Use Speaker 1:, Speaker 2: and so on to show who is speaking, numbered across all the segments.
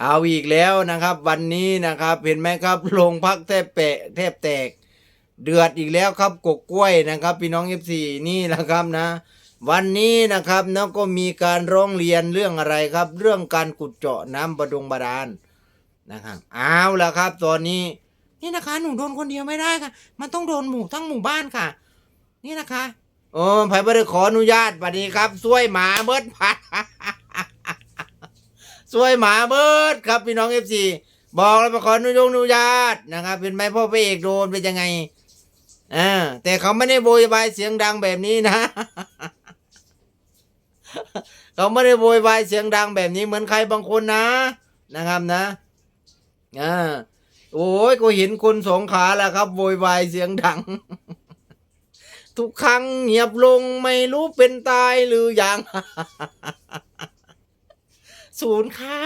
Speaker 1: เอาอีกแล้วนะครับ วันนี้นะครับเห็นไหมครับโรงพักแทบแปะแทบแตก เดือดอีกแล้วครับกกกล้วยนะครับ พี่น้องเอฟซีนี่นะครับนะ วันนี้นะครับนะก็มีการร้องเรียนเรื่องอะไรครับ เรื่องการขุดเจาะน้ำบาดงบาดาลนะครับเอาละครับ ตอนนี้
Speaker 2: นี่นะคะ หนูโดนคนเดียวไม่ได้ค่ะ มันต้องโดนหมู่ทั้งหมู่บ้านค่ะ นี่นะคะ
Speaker 1: โอ้ไผ่ไม่ได้ขออนุญาตบัดนี้ครับช่วยหมาเบิดพัด ช่วยหมาเบิดครับพี่น้องเอฟซีบอกแล้วมาขออนุญาตอนุญาตนะครับเป็นไหมพ่อพระเอกโดนเป็นยังไงอ่าแต่เขาไม่ได้โวยวายเสียงดังแบบนี้นะ เขาไม่ได้โวยวายเสียงดังแบบนี้เหมือนใครบางคนนะ นะครับนะอ่าโอ้ยก็เห็นคนสองขาแล้วครับโวยวายเสียงดัง ทุกครั้งเงียบลงไม่รู้เป็นตายหรือยัง
Speaker 2: ศูนย์ค่ะ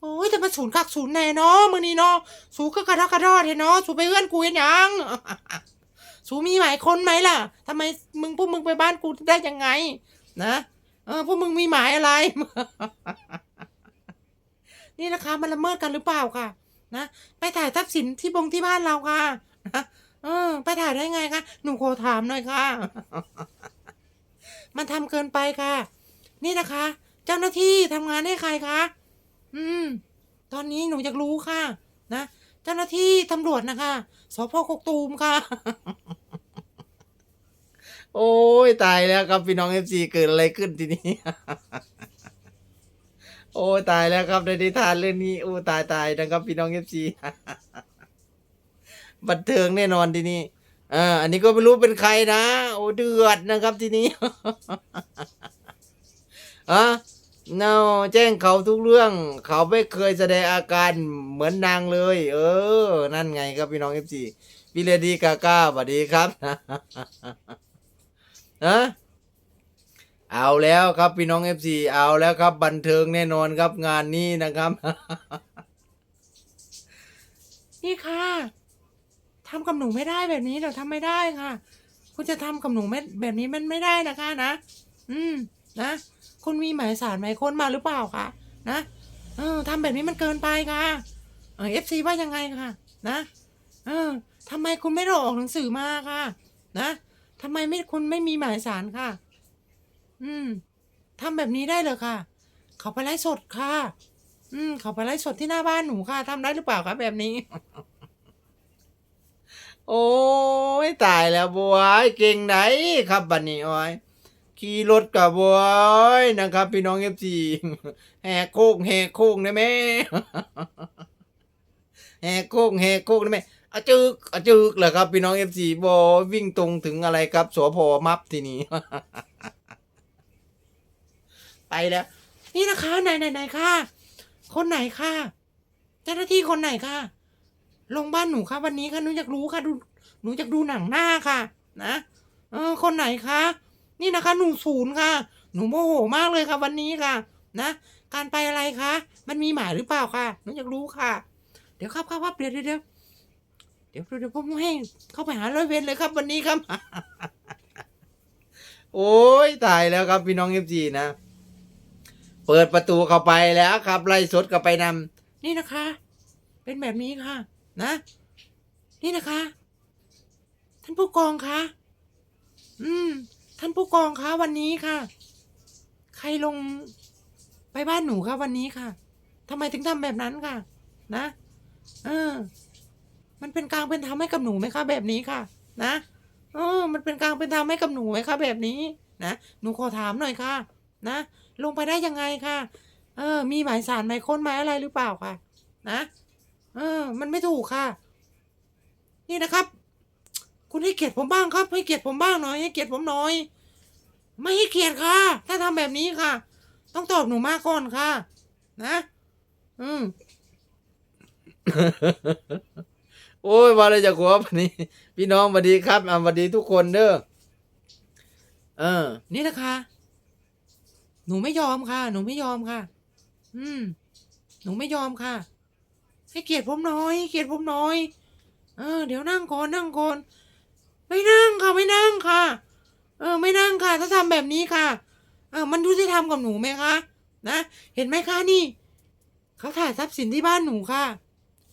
Speaker 2: โอ้ยแต่มาศูนย์กักศูนย์แน่เนาะมือนี้เนาะสูก็กระดอกกระดอดเห็นเนาะสูไปเอื้อนกูเห็นยังสูมีหมายคนไหมล่ะทำไมมึงพวกมึงไปบ้านกูได้ยังไง นะเออพวกมึงมีหมายอะไร นี่นะคะมันละเมิดกันหรือเปล่าค่ะ นะไปถ่ายทรัพย์สินที่บงที่บ้านเราค่ะนะเออ ไปถ่ายได้ไงคะหนูขอถามหน่อยค่ะ มันทำเกินไปค่ะ นี่นะคะ เจ้าหน้าที่ทำงานให้ใครคะ อืม ตอนนี้หนูอยากรู้ค่ะ นะ เจ้าหน้าที่ตำรวจนะคะสพกกตูมค่ะ
Speaker 1: โอ้ยตายแล้วครับพี่น้องเอฟซีเกิดอะไรขึ้นทีนี้ โอ้ยตายแล้วครับในนิทานเรื่องนี้โอ้ตายตายนะครับพี่น้องเอฟซีบันเทิงแน่นอนทีนี้อ่าอันนี้ก็ไม่รู้เป็นใครนะ โอ้เดือดนะครับทีนี้อะ เนาแจ้งเขาทุกเรื่อง เขาไม่เคยแสดงอาการเหมือนนางเลย เออ นั่นไงครับพี่น้องเอฟซีพี่เลดีกาก้าสวัสดีครับฮะเอาแล้วครับพี่น้องเอฟซีเอาแล้วครับ บันเทิงแน่นอนครับงานนี้นะครับ
Speaker 2: นี่ค่ะทำกับหนูไม่ได้แบบนี้เดี๋ยวทำไม่ได้ค่ะ คุณจะทำกับหนูไม่แบบนี้มันไม่ได้นะคะนะ อืม นะ คุณมีหมายสารหมายค้นมาหรือเปล่าคะนะเออทำแบบนี้มันเกินไปค่ะเอฟซีว่ายังไงค่ะ นะเออทำไมคุณไม่ได้ออกหนังสือมาค่ะ นะทำไมไม่คุณไม่มีหมายสารค่ะ อืมทำแบบนี้ได้เลยค่ะ เขาไปไลฟ์สดค่ะ อืม เขาไปไลฟ์สดที่หน้าบ้านหนูค่ะทำได้หรือเปล่าคะแบบนี้
Speaker 1: โอ้ยตายแล้วบัวเก่งไหนครับบันนี้อ้อย ขี่รถกับบวยนะครับ พี่น้องเอฟซีแหกโค้งแหกโค้งได้ไหมแหกโค้งแหกโค้งได้ไหมอะจึกอะจึกเหรอครับ พี่น้องเอฟซีบอวิ่งตรงถึงอะไรครับสพมับทีนี้ ไปแล้ว
Speaker 2: นี่นะคะไหนไหนไหนค่ะ คนไหนค่ะ เจ้าหน้าที่คนไหนค่ะลงบ้านหนูค่ะ วันนี้ค่ะหนูอยากรู้ค่ะ ดูหนูอยากดูหนังหน้าค่ะ นะเออคนไหนคะ นี่นะคะหนูศูนย์ค่ะ หนูโมโหมากเลยค่ะวันนี้ค่ะ นะ การไปอะไรคะ มันมีหมายหรือเปล่าค่ะหนูอยากรู้ค่ะ เดี๋ยวครับครับครับเดี๋ยวเดี๋ยวเดี๋ยวเดี๋ยวเดี๋ยวผมให้เข้าไปหาร้อยเวรเลยครับวันนี้ครับ
Speaker 1: โอ้ยตายแล้วครับพี่น้องเอฟซีนะ เปิดประตูเข้าไปแล้วครับไล่สดเข้าไปนำ
Speaker 2: นี่นะคะ เป็นแบบนี้ค่ะ นะ นี่นะคะ ท่านผู้กองคะ อืม ท่านผู้กองคะวันนี้ค่ะ ใครลงไปบ้านหนูคะวันนี้ค่ะทำไมถึงทำแบบนั้นค่ะ นะ เออ มันเป็นกลางเป็นธรรมให้กับหนูไหมคะแบบนี้ค่ะ นะเออ มันเป็นกลางเป็นธรรมให้กับหนูไหมคะแบบนี้นะหนูขอถามหน่อยค่ะ นะลงไปได้ยังไงค่ะ เออ มีหมายสารหมายค้นหมายอะไรหรือเปล่าค่ะ นะเออ มันไม่ถูกค่ะ นี่นะครับ คุณให้เกียรติผมบ้างครับ ให้เกียรติผมบ้างหน่อย ให้เกียรติผมหน่อย ไม่ให้เกียรติค่ะ ถ้าทำแบบนี้ค่ะ ต้องตอบหนูมากก่อนค่ะ นะ อืม
Speaker 1: โอ้ยว่าอะไรจะขวบนี้ พี่น้องสวัสดีครับอ่าสวัสดีทุกคนเด้อเออ
Speaker 2: นี่นะคะ หนูไม่ยอมค่ะ หนูไม่ยอมค่ะ อืม หนูไม่ยอมค่ะ ให้เกียรติผมหน่อยให้เกียรติผมหน่อย เออ เดี๋ยวนั่งก่อนนั่งก่อน ไม่นั่งค่ะไม่นั่งค่ะ เออ ไม่นั่งค่ะ ถ้าทำแบบนี้ค่ะ เออ มันยุติธรรมกับหนูไหมคะนะเห็นไหมคะนี่เขาถ่ายทรัพย์สินที่บ้านหนูค่ะ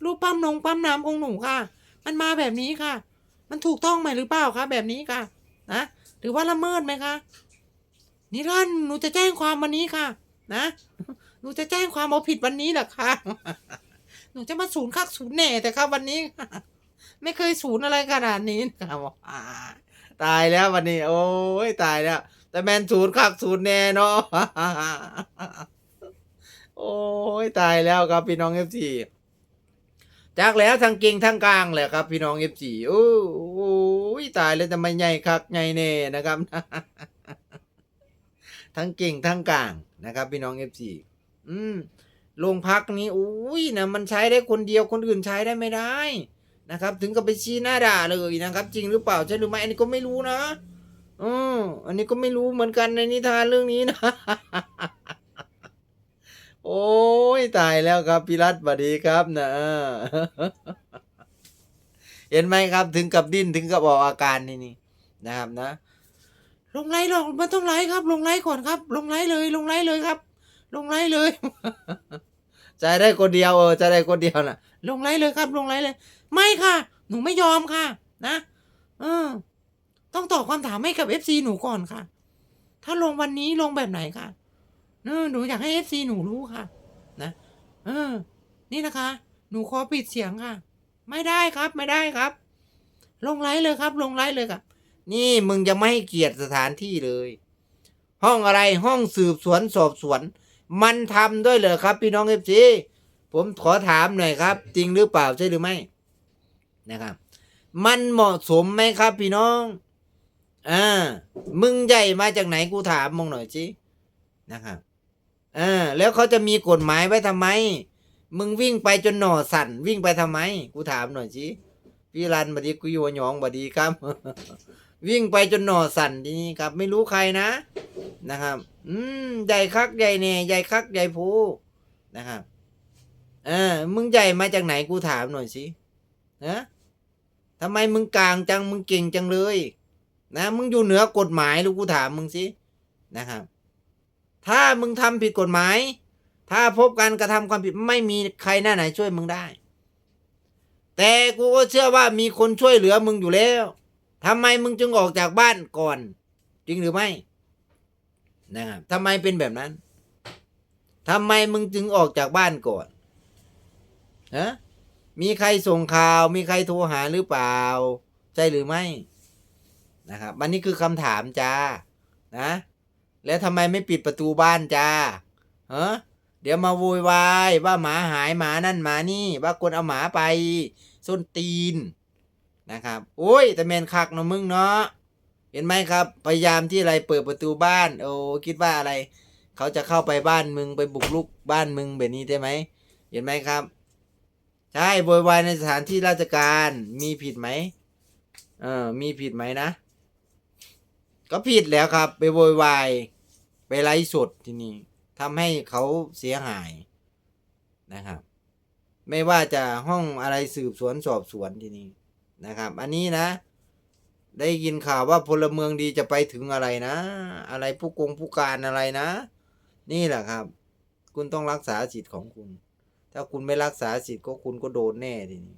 Speaker 2: รูปปั้มนงปั้มน้ำองหนูค่ะ มันมาแบบนี้ค่ะ มันถูกต้องไหมหรือเปล่าคะแบบนี้ค่ะ นะหรือว่าละเมิดไหมคะนี่ท่นหนูจะแจ้งความวันนี้ค่ะ นะหนูจะแจ้งความเอาผิดวันนี้แหละค่ะหนูจะมาศูนย์คักศูนย์แหน่แต่ครับวันนี้ ไม่เคยศูนย์อะไรขนาดนี้นะครับ
Speaker 1: อ่าตายแล้ววันนี้ โอ้ยตายแล้ว แต่แมนศูนย์คักศูนย์แน่เนาะโอ้ยตายแล้วครับพี่น้องเอฟซีจากแล้วทั้งเก่งทั้งกลางแหละครับ พี่น้องเอฟซีโอ้โอ้ยตายแล้วทำไมใหญ่คักใหญ่แน่นะครับทั้งเก่งทั้งกลางนะครับ พี่น้องเอฟซีอืมโรงพักนี้อุ้ยนะมันใช้ได้คนเดียวคนอื่นใช้ได้ไม่ได้ นะครับ ถึงกับไปชี้หน้าด่าเลยนะครับ จริงหรือเปล่าใช่หรือไม่อันนี้ก็ไม่รู้นะอืออันนี้ก็ไม่รู้เหมือนกันในนิทานเรื่องนี้นะ โอ้ยตายแล้วครับพี่รัตสวัสดีครับนะเห็นไหมครับถึงกับดิ้นถึงกับออกอาการนี่นี่นะครับนะ
Speaker 2: ลงไลน์หรอกมันต้องไลน์ครับ ลงไลน์ก่อนครับ ลงไลน์เลย ลงไลน์เลยครับ ลงไลน์เลย
Speaker 1: ใจได้คนเดียวเออใจได้คนเดียวน่ะ
Speaker 2: ลงไลน์เลยครับ ลงไลน์เลย ไม่ค่ะ หนูไม่ยอมค่ะ นะเออ ต้องตอบคำถามให้กับเอฟซีหนูก่อนค่ะ ถ้าลงวันนี้ลงแบบไหนค่ะเออหนูอยากให้เอฟซีหนูรู้ค่ะ นะเออ นี่นะคะ หนูขอปิดเสียงค่ะ ไม่ได้ครับ ไม่ได้ครับ ลงไลน์เลยครับ ลงไลน์เลยครับ
Speaker 1: นี่มึงจะไม่ให้เกียรติสถานที่เลย ห้องอะไรห้องสืบสวนสอบสวน มันทำด้วยเหรอครับ พี่น้องเอฟซี ผมขอถามหน่อยครับ จริงหรือเปล่าใช่หรือไม่นะครับ มันเหมาะสมไหมครับ พี่น้องอ่ามึงใหญ่มาจากไหนกูถามมึงหน่อยสินะครับอ่าแล้วเขาจะมีกฎหมายไว้ทำไม มึงวิ่งไปจนหน่อสั่น วิ่งไปทำไม กูถามหน่อยสิพี่รันบดีกูอยู่หยองบดีครับ วิ่งไปจนหน่อสั่นทีนี้ครับ ไม่รู้ใครนะนะครับ อืมใหญ่คักใหญ่เน่ใหญ่คักใหญ่ผูนะครับ เออ มึงใหญ่มาจากไหนกูถามหน่อยสิฮะทำไมมึงกลางจังมึงเก่งจังเลย นะ มึงอยู่เหนือกฎหมายหรือกูถามมึงสินะครับ ถ้ามึงทำผิดกฎหมาย ถ้าพบการกระทำความผิดไม่มีใครหน้าไหนช่วยมึงได้ แต่กูก็เชื่อว่ามีคนช่วยเหลือมึงอยู่แล้วทำไมมึงจึงออกจากบ้านก่อน จริงหรือไม่นะครับทำไมเป็นแบบนั้นทำไมมึงจึงออกจากบ้านก่อน ฮะมีใครส่งข่าว มีใครโทรหาหรือเปล่า ใช่หรือไม่นะครับอันนี้คือคำถามจ้านะแล้วทำไมไม่ปิดประตูบ้านจ้าเฮะเดี๋ยวมาโวยวายว่าหมาหายหมานั่นหมานี่ว่าคนเอาหมาไปส้นตีนนะครับ โอ้ยแต่แมนคักเนาะมึงเนาะเห็นไหมครับ พยายามที่อะไรเปิดประตูบ้าน โอ้คิดว่าอะไร เขาจะเข้าไปบ้านมึงไปบุกรุกบ้านมึงแบบนี้ใช่ไหมเห็นไหมครับ ใช่โวยวายในสถานที่ราชการมีผิดไหมเออมีผิดไหมนะ ก็ผิดแล้วครับ ไปโวยวายไปไลฟ์สดที่นี่ทำให้เขาเสียหายนะครับ ไม่ว่าจะห้องอะไรสืบสวนสอบสวนที่นี่นะครับ อันนี้นะ ได้ยินข่าวว่าพลเมืองดีจะไปถึงอะไรนะ อะไรผู้กงผู้การอะไรนะ นี่แหละครับ คุณต้องรักษาสิทธิ์ของคุณ ถ้าคุณไม่รักษาสิทธิ์ก็คุณก็โดนแน่ทีนี้